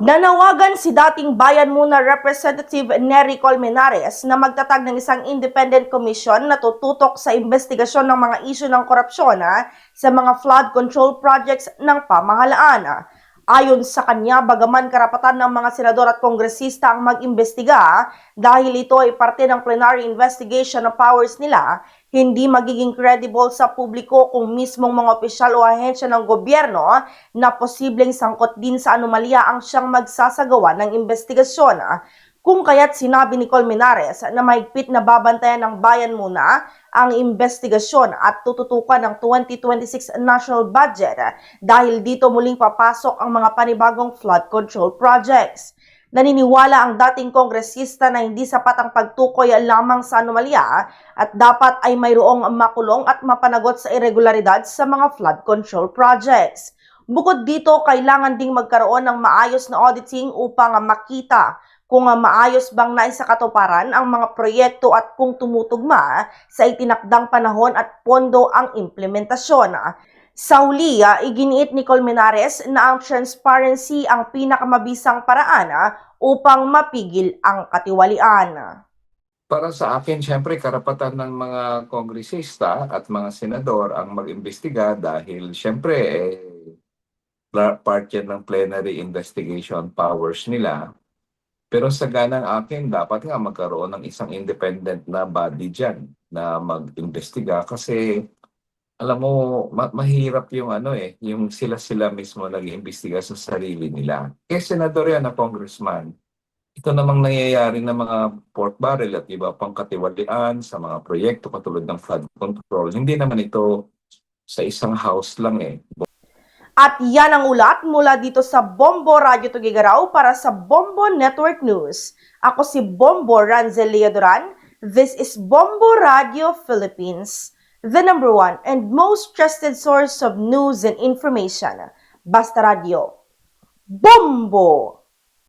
Nanawagan si dating Bayan Muna Representative Nery Colmenares na magtatag ng isang independent commission na tututok sa investigasyon ng mga isyu ng korupsyon ah, sa mga flood control projects ng pamahalaan. Ayon sa kanya, bagaman karapatan ng mga senador at kongresista ang mag-imbestiga dahil ito ay parte ng plenary investigation ng powers nila, hindi magiging credible sa publiko kung mismong mga opisyal o ahensya ng gobyerno na posibleng sangkot din sa anomalya ang siyang magsasagawa ng investigasyon. Kung kaya't sinabi ni Colmenares na mahigpit na babantayan ng bayan muna ang investigasyon at tututukan ng 2026 national budget dahil dito muling papasok ang mga panibagong flood control projects. Naniniwala ang dating kongresista na hindi sapat ang pagtukoy lamang sa anomalya at dapat ay mayroong makulong at mapanagot sa irregularidad sa mga flood control projects. Bukod dito, kailangan ding magkaroon ng maayos na auditing upang makita kung ah, maayos bang naisakatuparan ang mga proyekto at kung tumutugma sa itinakdang panahon at pondo ang implementasyon. Sa huli, ah, iginiit ni Colmenares na ang transparency ang pinakamabisang paraan ah, upang mapigil ang katiwalian. Para sa akin, syempre, karapatan ng mga kongresista at mga senador ang mag-imbestiga dahil syempre, eh, part yan ng plenary investigation powers nila. Pero sa ganang akin, dapat nga magkaroon ng isang independent na body dyan na mag-imbestiga kasi alam mo, ma- mahirap yung ano eh, yung sila-sila mismo nag-iimbestiga sa sarili nila. Kaya senador yan na congressman, ito namang nangyayari ng mga pork barrel at iba pang katiwalian sa mga proyekto katulad ng flood control. Hindi naman ito sa isang house lang eh. At yan ang ulat mula dito sa Bombo Radio Tugigaraw para sa Bombo Network News. Ako si Bombo Ranzel Leodoran. This is Bombo Radio Philippines, the number one and most trusted source of news and information. Basta Radio. Bombo!